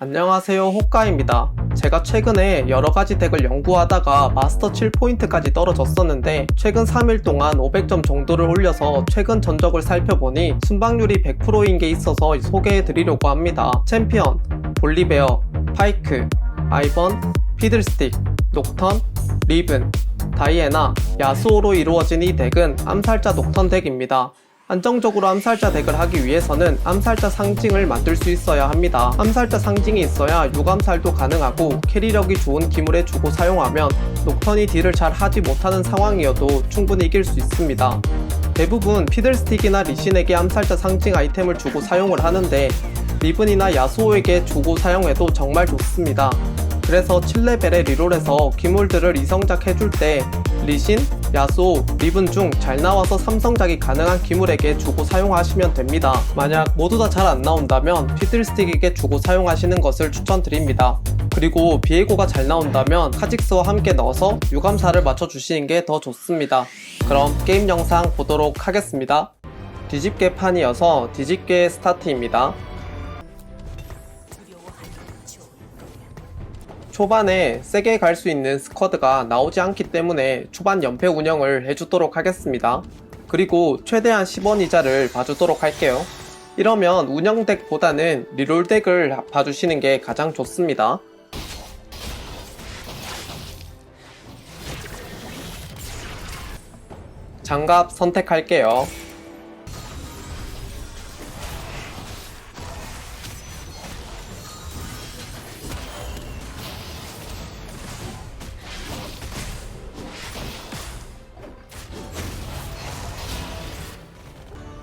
안녕하세요 호까입니다. 제가 최근에 여러가지 덱을 연구하다가 마스터 7포인트까지 떨어졌었는데 최근 3일 동안 500점 정도를 올려서 최근 전적을 살펴보니 순방률이 100%인 게 있어서 소개해드리려고 합니다. 챔피언, 볼리베어, 파이크, 아이번, 피들스틱, 녹턴, 리븐, 다이애나, 야수오로 이루어진 이 덱은 암살자 녹턴 덱입니다. 안정적으로 암살자 덱을 하기 위해서는 암살자 상징을 만들 수 있어야 합니다. 암살자 상징이 있어야 유감살도 가능하고 캐리력이 좋은 기물에 주고 사용하면 녹턴이 딜을 잘 하지 못하는 상황이어도 충분히 이길 수 있습니다. 대부분 피들스틱이나 리신에게 암살자 상징 아이템을 주고 사용을 하는데 리븐이나 야수오에게 주고 사용해도 정말 좋습니다. 그래서 7레벨에 리롤해서 기물들을 이성작 해줄 때 리신, 야수, 리븐 중 잘 나와서 3성작이 가능한 기물에게 주고 사용하시면 됩니다. 만약 모두 다 잘 안 나온다면 피들스틱에게 주고 사용하시는 것을 추천드립니다. 그리고 비에고가 잘 나온다면 카직스와 함께 넣어서 유감사를 맞춰주시는 게 더 좋습니다. 그럼 게임 영상 보도록 하겠습니다. 뒤집개 판이어서 뒤집개 스타트입니다. 초반에 세게 갈 수 있는 스쿼드가 나오지 않기 때문에 초반 연패 운영을 해주도록 하겠습니다. 그리고 최대한 10원 이자를 봐주도록 할게요. 이러면 운영 덱보다는 리롤 덱을 봐주시는 게 가장 좋습니다. 장갑 선택할게요.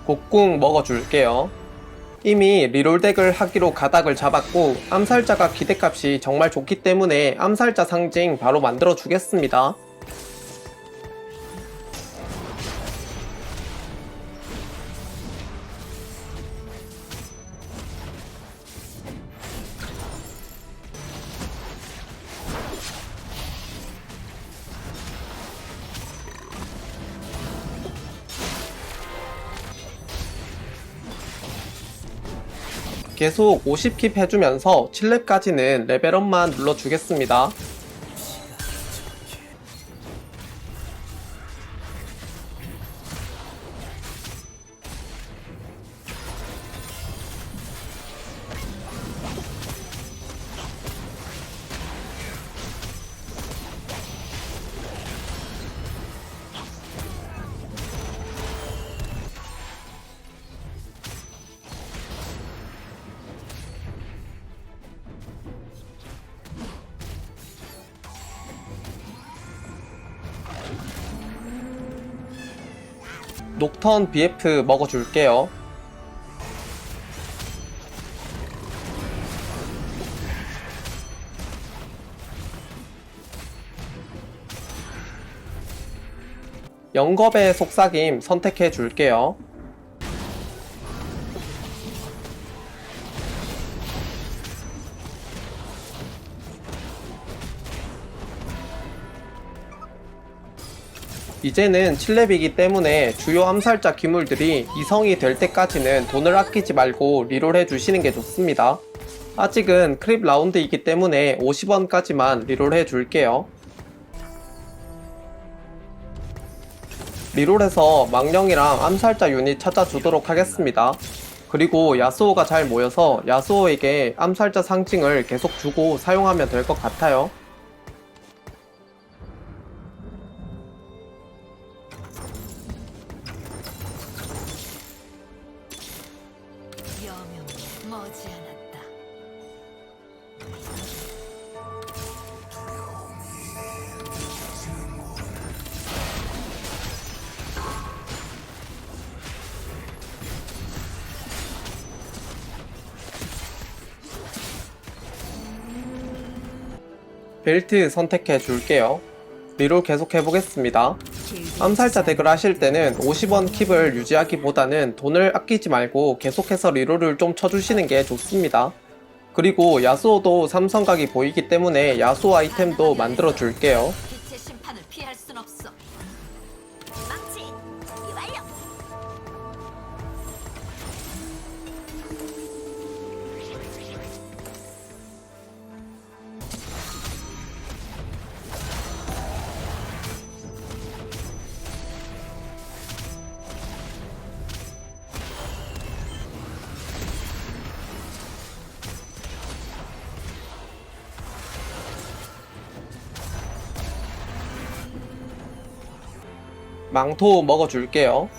곡궁 먹어줄게요. 이미 리롤덱을 하기로 가닥을 잡았고 암살자가 기대값이 정말 좋기 때문에 암살자 상징 바로 만들어 주겠습니다. 계속 50킵 해주면서 7렙까지는 레벨업만 눌러주겠습니다. 녹턴 BF 먹어줄게요. 영겁의 속삭임 선택해 줄게요. 이제는 7렙이기 때문에 주요 암살자 기물들이 이성이 될 때까지는 돈을 아끼지 말고 리롤 해 주시는 게 좋습니다. 아직은 크립 라운드이기 때문에 50원까지만 리롤 해 줄게요. 리롤해서 망령이랑 암살자 유닛 찾아주도록 하겠습니다. 그리고 야스오가 잘 모여서 야스오에게 암살자 상징을 계속 주고 사용하면 될 것 같아요. 머지않았다. 벨트 선택해 줄게요. 리롤 계속 해보겠습니다. 암살자 덱을 하실 때는 50원 킵을 유지하기보다는 돈을 아끼지 말고 계속해서 리롤을 좀 쳐주시는 게 좋습니다. 그리고 야수오도 삼성각이 보이기 때문에 야수오 아이템도 만들어 줄게요. 망토 먹어줄게요.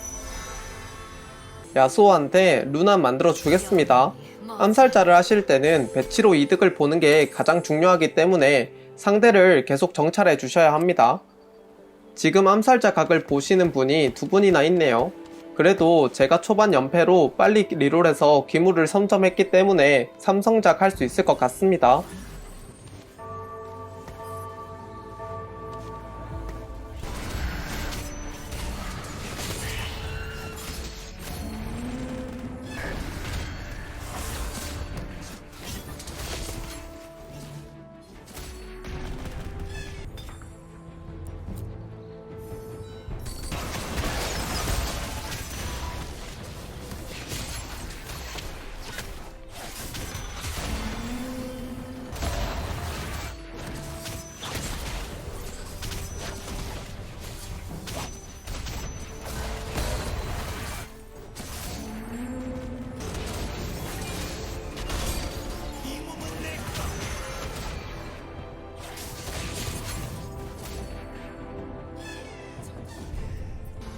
야수호한테 루나 만들어 주겠습니다. 암살자를 하실 때는 배치로 이득을 보는 게 가장 중요하기 때문에 상대를 계속 정찰해 주셔야 합니다. 지금 암살자 각을 보시는 분이 두 분이나 있네요. 그래도 제가 초반 연패로 빨리 리롤해서 기물을 선점했기 때문에 삼성작 할 수 있을 것 같습니다.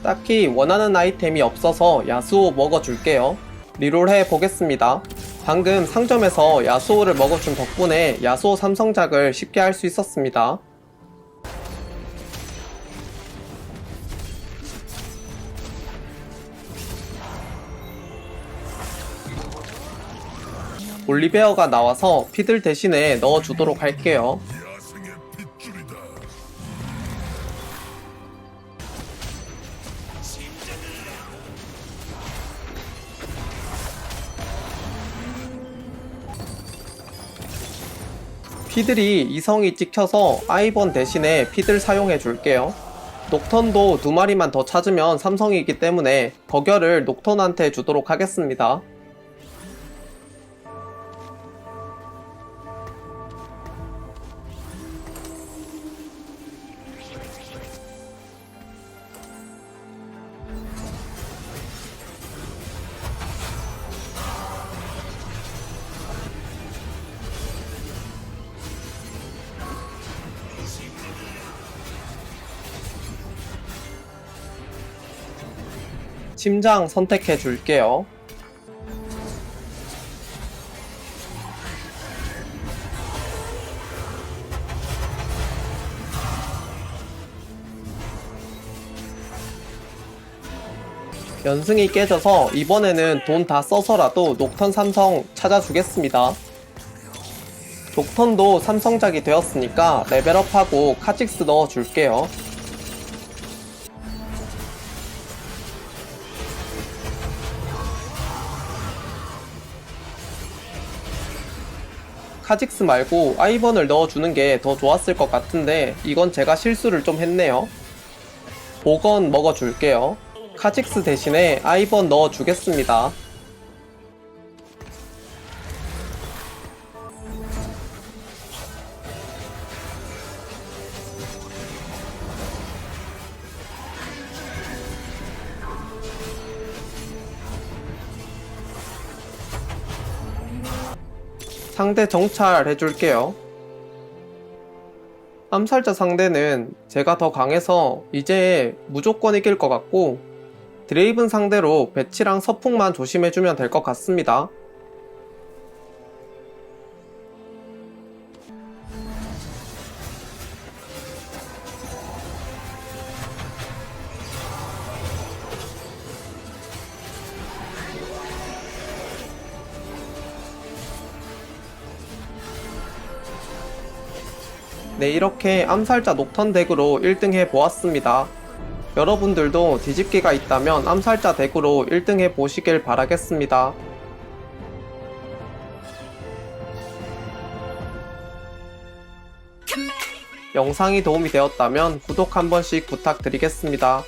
딱히 원하는 아이템이 없어서 야수호 먹어줄게요. 리롤 해 보겠습니다. 방금 상점에서 야수호를 먹어준 덕분에 야수호 삼성작을 쉽게 할 수 있었습니다. 올리베어가 나와서 피들 대신에 넣어주도록 할게요. 피들이 이성이 찍혀서 아이번 대신에 피들 사용해 줄게요. 녹턴도 두 마리만 더 찾으면 삼성이기 때문에 거결을 녹턴한테 주도록 하겠습니다. 침장 선택해 줄게요. 연승이 깨져서 이번에는 돈 다 써서라도 녹턴 삼성 찾아주겠습니다. 녹턴도 삼성작이 되었으니까 레벨업하고 카직스 넣어줄게요. 카직스 말고 아이번을 넣어주는 게 더 좋았을 것 같은데 이건 제가 실수를 좀 했네요. 보건 먹어줄게요. 카직스 대신에 아이번 넣어주겠습니다. 상대 정찰 해줄게요. 암살자 상대는 제가 더 강해서 이제 무조건 이길 것 같고 드레이븐 상대로 배치랑 서풍만 조심해주면 될 것 같습니다. 네, 이렇게 암살자 녹턴 덱으로 1등 해 보았습니다. 여러분들도 뒤집기가 있다면 암살자 덱으로 1등 해 보시길 바라겠습니다. 영상이 도움이 되었다면 구독 한 번씩 부탁드리겠습니다.